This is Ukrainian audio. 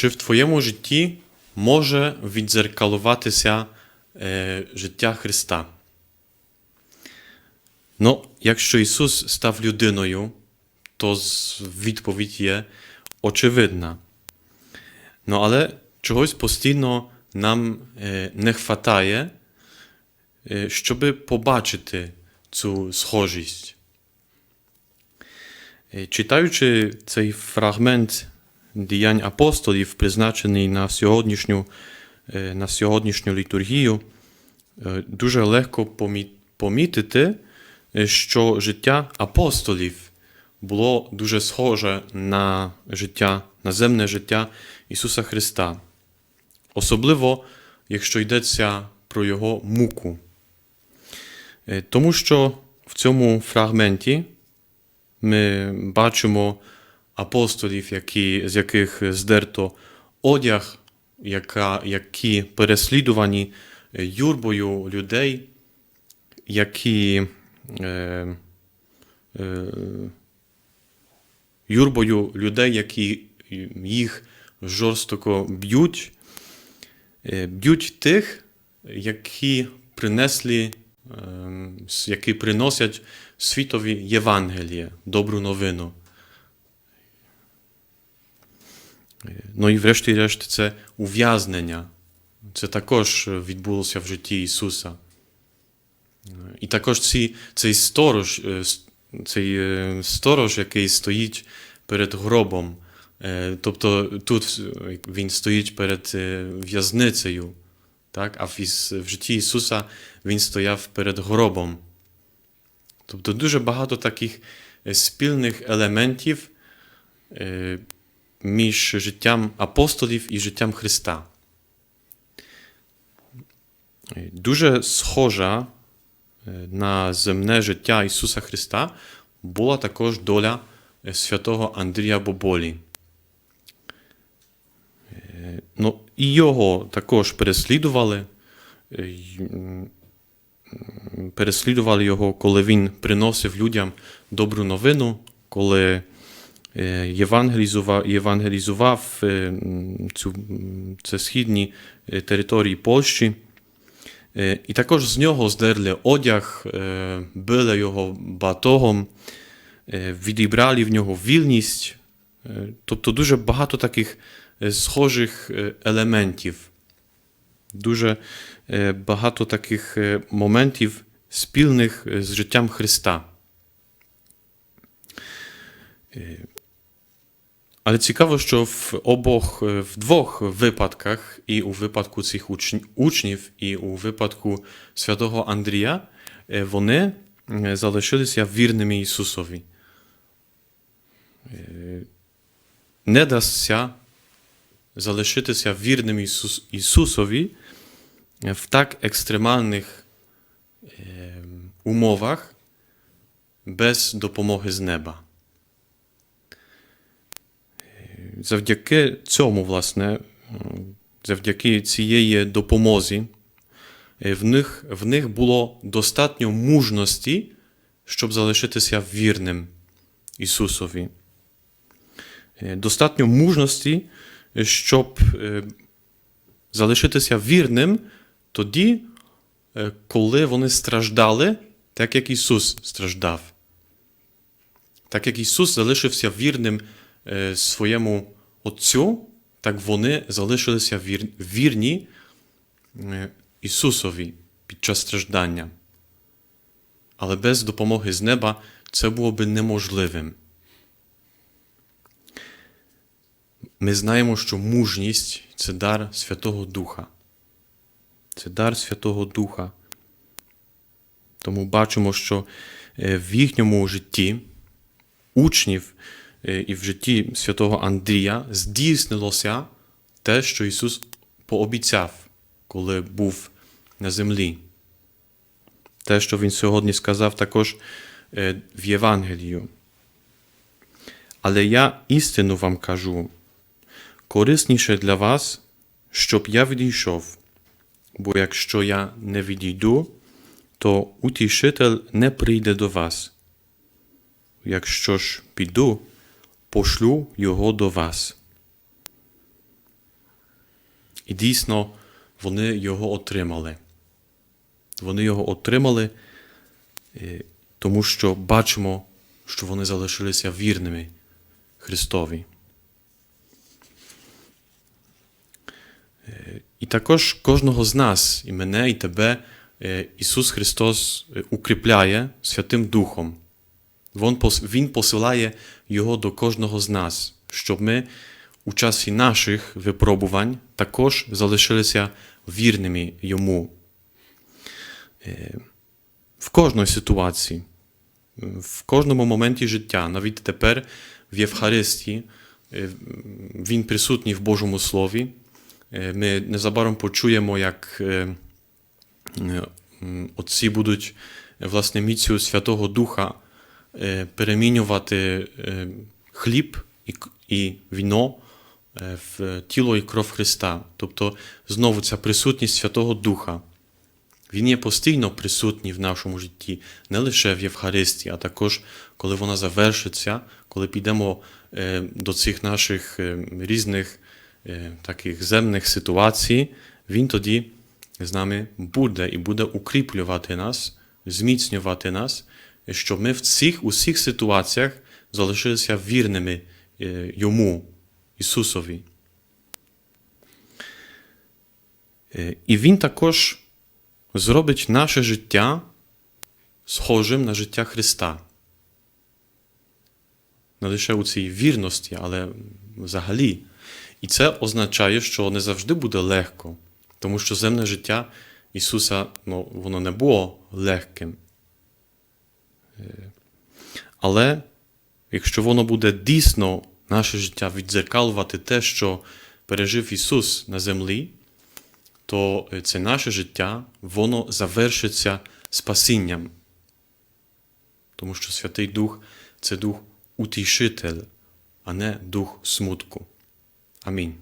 Чи в твоєму житті може віддзеркалуватися е, життя Христа? Ну, якщо Ісус став людиною, то відповідь є очевидна. Ну, але чогось постійно нам е, не хватає, е, щоб побачити цю схожість. Е, Читаючи цей фрагмент діянь апостолів, призначений на сьогоднішню, е, на сьогоднішню літургію, е, дуже легко помітити, е, що життя апостолів було дуже схоже на життя, наземне життя Ісуса Христа. Особливо, якщо йдеться про Його муку. Тому що в цьому фрагменті ми бачимо апостолів, які, з яких здерто одяг, яка, які переслідувані е, юрбою людей, які е, е, юрбою людей, які їх жорстоко б'ють, е, б'ють тих, які принесли, ем, які приносять світові Євангеліє, добру новину. Е, Ну і врешті-решт це ув'язнення. Це також відбулося в житті Ісуса. І також ці, цей сторож, е, цей е, сторож, який стоїть перед гробом. Е, Тобто тут він стоїть перед в'язницею, так? а в, житті Ісуса він стояв перед гробом. Тобто дуже багато таких спільних елементів між життям апостолів і життям Христа. Дуже схожа е, на земне життя Ісуса Христа була також доля е, святого Андрія Боболі. Е, Ну, і його також переслідували. Переслідували його, коли він приносив людям добру новину, коли євангелізував, євангелізував цю, це східні території Польщі. І також з нього здерли одяг, били його батогом, відібрали в нього вільність. Тобто дуже багато таких схожих елементів, дуже багато таких моментів спільних з життям Христа. Е, Але цікаво, що в обох, е, в двох випадках, і у випадку цих учнів, і у випадку святого Андрія, е, вони залишилися вірними Ісусові. Не дасться залишитися вірним Ісус, Ісусові в так екстремальних умовах без допомоги з неба. Завдяки цьому, власне, завдяки цієї допомозі, е, в них, в них було достатньо мужності, щоб залишитися вірним Ісусові. Е, Достатньо мужності, щоб е, залишитися вірним тоді, коли вони страждали, так як Ісус страждав. Так як Ісус залишився вірним своєму Отцю, так вони залишилися вірні е, Ісусові під час страждання. Але без допомоги з неба це було би неможливим. Ми знаємо, що мужність це дар Святого Духа. Це дар Святого Духа. Тому бачимо, що е, в їхньому житті учнів е, і в житті святого Андрія здійснилося те, що Ісус пообіцяв, коли був на землі. Те, що Він сьогодні сказав також е, в Євангелію. Але я істину вам кажу, корисніше для вас, щоб я відійшов, бо якщо я не відійду, то утішитель не прийде до вас. Якщо ж піду, пошлю його до вас. І дійсно вони його отримали. Вони його отримали, е, тому що бачимо, що вони залишилися вірними Христові. Е, І також кожного з нас, і мене, і тебе, е, Ісус Христос укріпляє Святим Духом. Він посилає Його до кожного з нас, щоб ми у часі наших випробувань також залишилися вірними Йому. Е, В кожній ситуації, в кожному моменті життя, навіть тепер в Євхаристії, е, Він присутній в Божому Слові. Е, Ми незабаром почуємо, як отці будуть власне міцю Святого Духа перемінювати е, хліб і, віно е, в тіло і кров Христа. Тобто знову ця присутність Святого Духа. Він є постійно присутній в нашому житті, не лише в Євхаристії, а також коли вона завершиться, коли підемо е, до цих наших е, різних е, таких земних ситуацій, він тоді з нами буде і буде укріплювати нас, зміцнювати нас, щоб ми в цих усіх ситуаціях залишилися вірними е, йому, Ісусові. Е, І Він також зробить наше життя схожим на життя Христа. Не лише у цій вірності, але взагалі. І це означає, що не завжди буде легко, тому що земне життя Ісуса ну, воно не було легким. Але якщо воно буде дійсно наше життя віддзеркалувати те, що пережив Ісус на землі, то е, це наше життя, воно завершиться спасінням. Тому що Святий Дух це дух утішитель, а не дух смутку. Амінь.